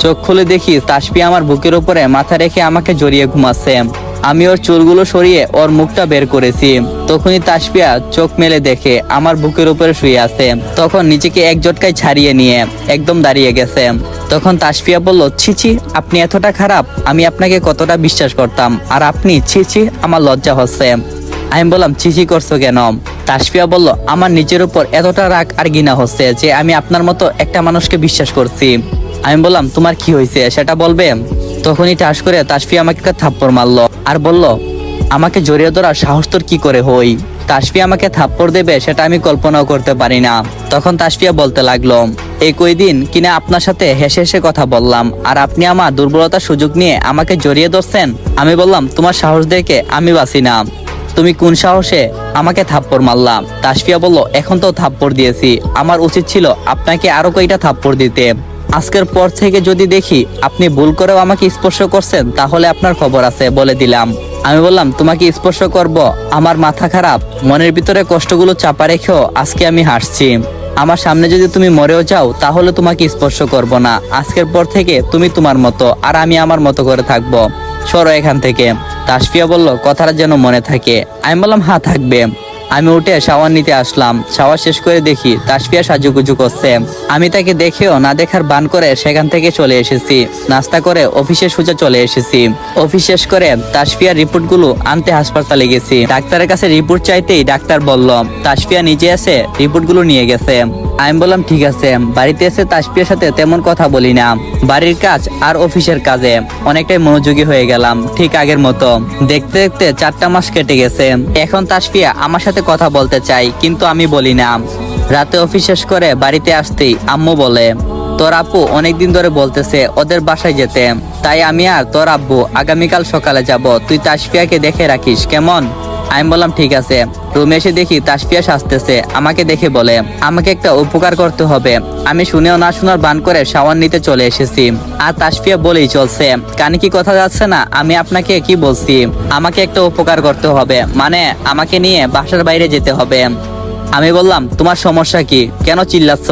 চোখ খুলে দেখি তাসপি আমার বুকের উপরে মাথা রেখে আমাকে জড়িয়ে ঘুমাচ্ছে। আমি ওর চুলগুলো সরিয়ে ওর মুখটা বের করেছি। তখনই তাসপিয়া চোখ মেলে দেখে আমার বুকের উপরে শুয়ে আছে। তখন নিজেকে এক জটকায় ছাড়িয়ে নিয়ে একদম দাঁড়িয়ে গেছে। তখন তাসপিয়া বলল ছিছি আপনি এতটা খারাপ, আমি আপনাকে কতটা বিশ্বাস করতাম। আর আপনি ছিছি আমার লজ্জা হচ্ছে। আমি বললাম চিচি করছ কেন? তাসফিয়া বলল, আমার নিজের উপর এতটা রাগ আর ঘৃণা হচ্ছে যে আমি আপনার মতো একটা মানুষকে বিশ্বাস করছি। আমি বললাম, তোমার কি হয়েছে সেটা বলবে। তখনই টাস করে তাসফিয়া আমাকে একটা থাপ্পড় মারলো আর বলল, আমাকে জড়িয়ে ধরার সাহস তোর কি করে হই? তাসফিয়া আমাকে থাপ্পড় দেবে সেটা আমি কল্পনাও করতে পারি না। তখন তাসফিয়া বলতে লাগল, এই কয়দিন কিনা আপনার সাথে হেসে হেসে কথা বললাম আর আপনি আমার দুর্বলতার সুযোগ নিয়ে আমাকে জড়িয়ে ধরছেন? আমি বললাম, তোমার সাহস দেখে আমি বাঁচি না। তুমি কোন সাহসে আমাকে থাপ্পড় মারলাম তাসফিয়া বলল, এখন তো থাপ্পড় দিয়েছি। আমার উচিত ছিল আপনাকে আরও কয়টা থাপ্পড় দিতে। আজকের পর থেকে যদি দেখি আপনি ভুল করেও আমাকে স্পর্শ করছেন, তাহলে আপনার খবর আছে বলে দিলাম। আমি বললাম, তোমাকে স্পর্শ করব। আমার মাথা খারাপ। মনের ভিতরে কষ্টগুলো চাপা রেখেও আজকে আমি হাসছি। আমার সামনে যদি তুমি মরেও যাও, তাহলে তোমাকে স্পর্শ করব না। আজকের পর থেকে তুমি তোমার মতো, আর আমি আমার মতো করে থাকব। সরো এখান থেকে। তাসফিয়া বলল, কথাটা যেন মনে থাকে। আমি বললাম হ্যাঁ থাকবে। আমি উঠে শাওয়ার নিতে আসলাম। শাওয়ার শেষ করে দেখি তাসফিয়া সাজুগুজু করছে। আমি তাকে দেখেও না দেখার বান করে সেখান থেকে চলে এসেছি। নাস্তা করে অফিসে সোজা চলে এসেছি। অফিস শেষ করে তাসফিয়ার রিপোর্টগুলো আনতে হাসপাতালে গেছি। ডাক্তারের কাছে রিপোর্ট চাইতেই ডাক্তার বলল, তাসফিয়া নিজে এসে রিপোর্টগুলো নিয়ে গেছে। আমি বললাম, ঠিক আছে, বাড়িতে এসে তাসফিয়ার সাথে তেমন কথা বলি না। বাড়ির কাজ আর অফিসের কাজে অনেকটাই মনোযোগী হয়ে গেলাম, ঠিক আগের মতো। দেখতে দেখতে চারটা মাস কেটে গেছে। এখন তাসপিয়া আমার সাথে কথা বলতে চাই কিন্তু আমি বলি না। রাতে অফিস শেষ করে বাড়িতে আসতেই আম্মু বলে, তোর আপু অনেকদিন ধরে বলতেছে ওদের বাসায় যেতে। তাই আমি আর তোর আব্বু আগামীকাল সকালে যাব। তুই তাসফিয়াকে দেখে রাখিস, কেমন? আমি বললাম, ঠিক আছে। রুমে এসে দেখি তাসফিয়া সাজতেছে। আমাকে দেখে বলে, আমাকে একটা উপকার করতে হবে। আমি শুনেও না শোনার বান করে শাওয়ার নিতে চলে এসেছি। আর তাসফিয়া বলেই চলছে, কানে কি কথা যাচ্ছে না? আমি আপনাকে কি বলছি? আমাকে একটা উপকার করতে হবে। মানে আমাকে নিয়ে বাসার বাইরে যেতে হবে। আমি বললাম, তোমার সমস্যা কি? কেন চিল্লাচ্ছ?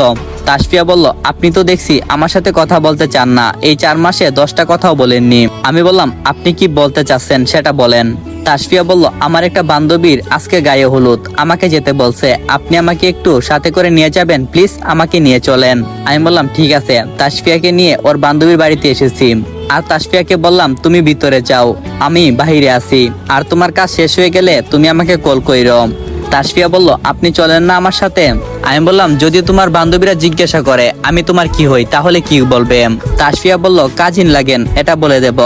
তাসফিয়া বলল, আপনি তো দেখছি আমার সাথে কথা বলতে চান না। এই চার মাসে দশটা কথাও বলেননি। আমি বললাম, আপনি কি বলতে চাচ্ছেন সেটা বলেন। তাসফিয়া বলল, আমার একটা বান্ধবীর আজকে গায়ে হলুদ। আমাকে যেতে বলছে। আপনি আমাকে একটু সাথে করে নিয়ে যাবেন, প্লিজ আমাকে নিয়ে চলেন। আমি বললাম, ঠিক আছে। তাসফিয়াকে নিয়ে ওর বান্ধবীর বাড়িতে এসেছি। আর তাসফিয়াকে বললাম, তুমি ভিতরে যাও। আমি বাহিরে আছি। আর তোমার কাজ শেষ হয়ে গেলে তুমি আমাকে কল কইরো। তাসফিয়া বলল, আপনি চলেন না আমার সাথে? আমি বললাম, যদি তোমার বান্ধবীরা জিজ্ঞাসা করে, আমি তোমার কি হই, তাহলে কি বলবে? তাসফিয়া বলল, কাজিন লাগেন, এটা বলে দেব।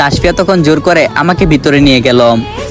তাসফিয়া তখন জোর করে আমাকে ভিতরে নিয়ে গেল।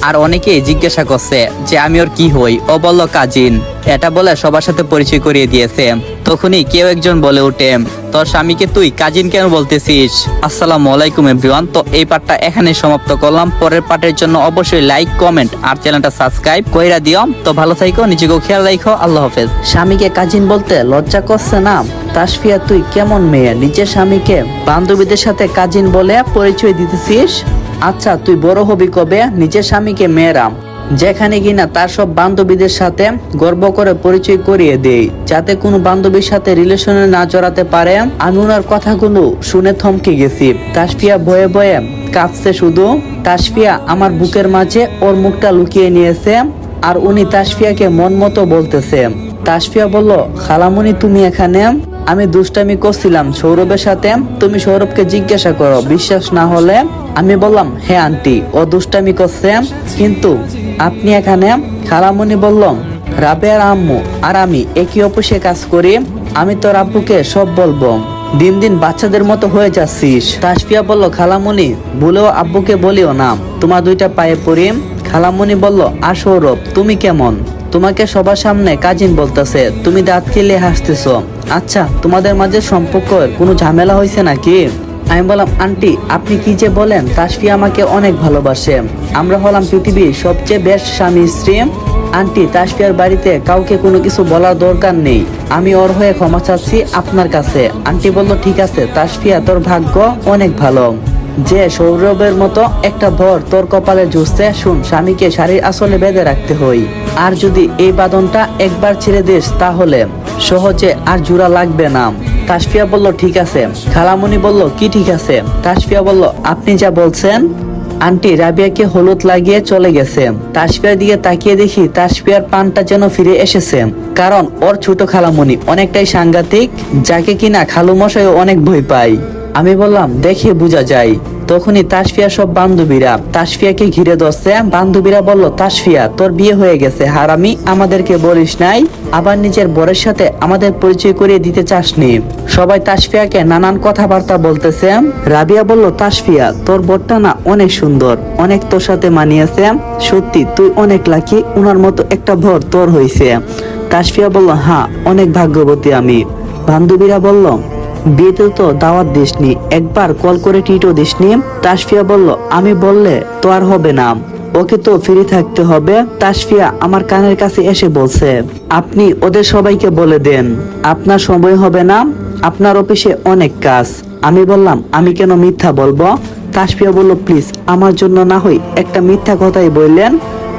আর অনেকেই জিজ্ঞাসা করছে যে আমি ওর কি হই? ও বলল, কাজিন। এটা বলে সবার সাথে পরিচয় করিয়ে দিয়েছে। তখনই কেউ একজন বলে উঠে তোর স্বামীকে তুই কাজিন কেন বলতেছিস? আসসালামু আলাইকুম, এভরিওয়ান। তো এই পার্টটা এখানে সমাপ্ত করলাম। পরের পার্টের জন্য অবশ্যই লাইক, কমেন্ট আর চ্যানেলটা সাবস্ক্রাইব কইরা দিও। তো ভালো থাইকো, নিজেকেও খেয়াল রাখো আল্লাহ হাফেজ। স্বামীকে কাজিন বলতে লজ্জা করছে না? তাসফিয়া, তুই কেমন মেয়ে? নিজের স্বামীকে বান্ধবীদের সাথে কাজিন বলে পরিচয় দিতেছিস? আচ্ছা তুই বড় হবি কবে? নিজের স্বামীকে মেয়েরাম যেখানে কিনা তার সব বান্ধবীদের সাথে গর্ব করে পরিচয় করিয়ে দেই, যাতে কোনো বান্ধবীর সাথে রিলেশনে না জড়াতে পারে। আমি ওনার কথাগুলো শুনে থমকে গেছি। তাসফিয়া ভয়ে ভয়ে কাঁপছে শুধু। তাসফিয়া আমার বুকের মাঝে ওর মুখটা লুকিয়ে নিয়েছে আর উনি তাসফিয়াকে মন মতো বলতেছে। তাসফিয়া বলল, খালামুনি, তুমি এখানে? আমি দুষ্টামি করছিলাম সৌরভের সাথে। তুমি সৌরভকে জিজ্ঞাসা করো, বিশ্বাস না হলে? আমি বললাম হ্যাঁ আন্টি, ও দুষ্টামি করছে। কিন্তু আপনি এখানে? খালামুনি বললাম রাবের আম্মু আর আমি একই অফিসে কাজ করি। আমি তোর আব্বুকে সব বলব। দিন দিন বাচ্চাদের মতো হয়ে যাচ্ছিস। তাসফিয়া বলল, খালামুনি, ভুলেও আব্বুকে বলিও না। তোমার দুইটা পায়ে পড়ি। খালামুনি বলল, আর সৌরভ, তুমি কেমন? তোমাকে সবার সামনে কাজিন বলতেছে, তুমি দাঁত খেলে হাসতেছো। আচ্ছা তোমাদের মাঝে সম্পর্কের কোনো ঝামেলা হয়েছে নাকি? আমি বললাম, আন্টি, আপনি কি যে বলেন তাসফিয়া আমাকে অনেক ভালোবাসে। আমরা হলাম পৃথিবীর সবচেয়ে বেস্ট স্বামী, স্ত্রী। আন্টি তাসফিয়ার বাড়িতে কাউকে কোনো কিছু বলার দরকার নেই। আমি ওর হয়ে ক্ষমা চাচ্ছি আপনার কাছে। আন্টি বলল, ঠিক আছে তাসফিয়া তোর ভাগ্য অনেক ভালো। যে সৌরভের মতো একটা ভর তোর কপালে জুসছে, শুন, স্বামীকে শাড়ির আসলে বেঁধে রাখতে হই। আর যদি এই বাদনটা একবার ছেড়ে দিস তাহলে। সহজে আর জোড়া লাগবে না। তাসফিয়া বলল, ঠিক আছে। খালামণি বলল, কি ঠিক আছে? তাসফিয়া বলল, আপনি যা বলছেন, আন্টি রাবিয়াকে হলুদ লাগিয়ে চলে গেছে। তাসফিয়ার দিকে তাকিয়ে দেখি তাসফিয়ার পানটা যেন ফিরে এসেছে। কারণ ওর ছোট খালামণি অনেকটাই সাংঘাতিক, যাকে কিনা খালু মশাই অনেক ভয় পায়। আমি বললাম, দেখে বোঝা যায়। তখনই তাসফিয়া সব বান্ধবীরা, তাসফিয়াকে ঘিরে ধরছে। বান্ধবীরা বলল, তাসফিয়া, তোর বিয়ে হয়ে গেছে, হারামি, আমাদেরকে বলিস নাই। আবার নিজের বরের সাথে আমাদের পরিচয় করিয়ে দিতে চাসনি। সবাই তাসফিয়াকে নানান কথাবার্তা বলতেছে। রাবিয়া বলল, তাসফিয়া, তোর বরটা না অনেক সুন্দর, অনেক তোর সাথে মানিয়েছে। সত্যি, তুই অনেক লাকি, উনার মতো একটা ভর তোর হইছে। তাসফিয়া বলল হ্যাঁ অনেক ভাগ্যবতী আমি। বান্ধবীরা বলল বিয়েতে তো দাওয়াত দিসনি, একবার কল করে টিটও দিসনি। তাসফিয়া বলল, আমি বললে তো আর হবে না। ওকে তো ফ্রি থাকতে হবে। তাসফিয়া আমার কানের কাছে এসে বলছে, আপনি ওদের সবাইকে বলে দেন। আপনার সময় হবে না, আপনার অফিসে অনেক কাজ। আমি বললাম, আমি কেন মিথ্যা বলব? তাসফিয়া বলল, প্লিজ, আমার জন্য না হই একটা মিথ্যা কথাই বললেন।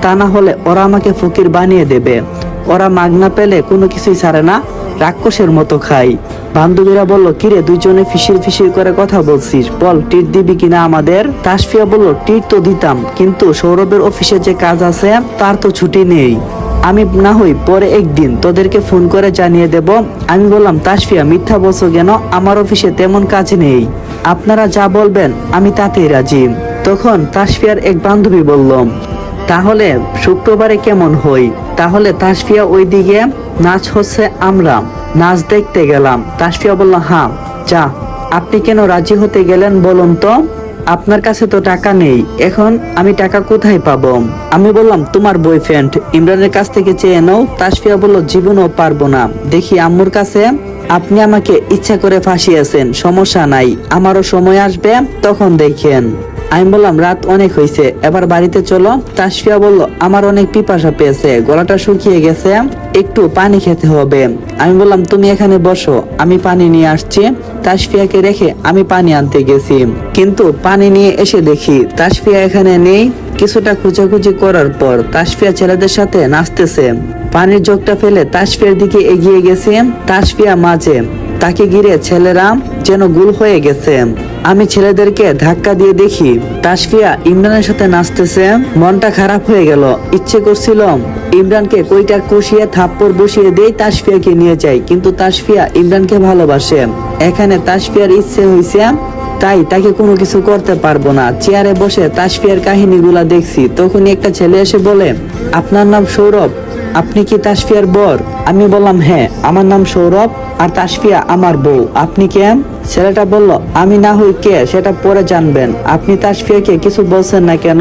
তা না হলে ওরা আমাকে ফকির বানিয়ে দেবে। ওরা মাগনা পেলে কোনো কিছুই ছাড়ে না। রাক্ষসের মতো খাই। বান্ধবীরা বলল, কিরে, দুইজনে ফিসির ফিসির করে কথা বলছিস। বল, টিট দিবি কিনা আমাদের? তাসফিয়া বলল, টিট তো দিতাম, কিন্তু সৌরভের অফিসে যে কাজ আছে, তার তো ছুটি নেই। আমি না হই, পরে একদিন তোদেরকে ফোন করে জানিয়ে দেব। আমি বললাম, তাসফিয়া, মিথ্যা বলছো কেন? আমার অফিসে তেমন কাজ নেই। আপনারা যা বলবেন, আমি তাতেই রাজি। তখন তাসফিয়ার এক বান্ধবী বলল, তাহলে শুক্রবারে কেমন হই? তাহলে তাসফিয়া ওইদিকে নাচ হচ্ছে আমরা। নাচ দেখতে গেলাম। তাসফিয়া বলল হ্যাঁ যা। আপনি কেন রাজি হতে গেলেন বলুন তো? আপনার কাছে তো টাকা নেই। এখন আমি টাকা কোথায় পাবো? আমি বললাম, তোমার বয়ফ্রেন্ড ইমরানের কাছ থেকে চেয়ে নাও। তাসফিয়া বলল, জীবনও পারব না। দেখি আম্মুর কাছে আপনি আমাকে ইচ্ছা করে ফাঁসিয়েছেন, সমস্যা নাই। আমারও সময় আসবে, তখন দেখেন। আমি বললাম, রাত অনেক হয়েছে এবার বাড়িতে চলো। তাসফিয়া বলল, আমার অনেক পিপাসা পেয়েছে, গলাটা শুকিয়ে গেছে, একটু পানি খেতে হবে। আমি বললাম, তুমি এখানে বসো, আমি পানি নিয়ে আসছি। তাসফিয়াকে রেখে আমি পানি আনতে গেছি। কিন্তু পানি নিয়ে এসে দেখি, তাসফিয়া এখানে নেই। কিছুটা খুঁজাখুঁজি করার পর তাসফিয়া ছেলেদের সাথে নাচতেছে। পানির জগটা ফেলে তাসফিয়ার দিকে এগিয়ে গেছে তাসফিয়া মাঝে। তাকে ঘিরে ছেলেরা যেন গুল হয়ে গেছে। আমি ছেলেদেরকে ধাক্কা দিয়ে দেখি তাসফিয়া ইমরানের সাথে নাচতেছে। মনটা খারাপ হয়ে গেল। ইচ্ছে করছিল ইমরানকে কইটার কষিয়ে থাপ্পড় বসিয়ে দেই তাসফিয়াকে নিয়ে যাই, কিন্তু তাসফিয়া ইমরানকে ভালোবাসে। এখানে তাসফিয়ার ইচ্ছে হয়েছে তাই তাকে কোনো কিছু করতে পারব না। চেয়ারে বসে তাসফিয়ার কাহিনীগুলা দেখছি। তখন একটা ছেলে এসে বলে, আপনার নাম সৌরভ, আপনি কি তাসফিয়ার বর? আমি বললাম হ্যাঁ আমার নাম সৌরভ আর তাসফিয়া আমার বউ। আপনি কেন? ছেলেটা বলল, আমি না হই কে, সেটা পরে জানবেন। আপনি তাসফিয়াকে কিছু বলছেন না কেন?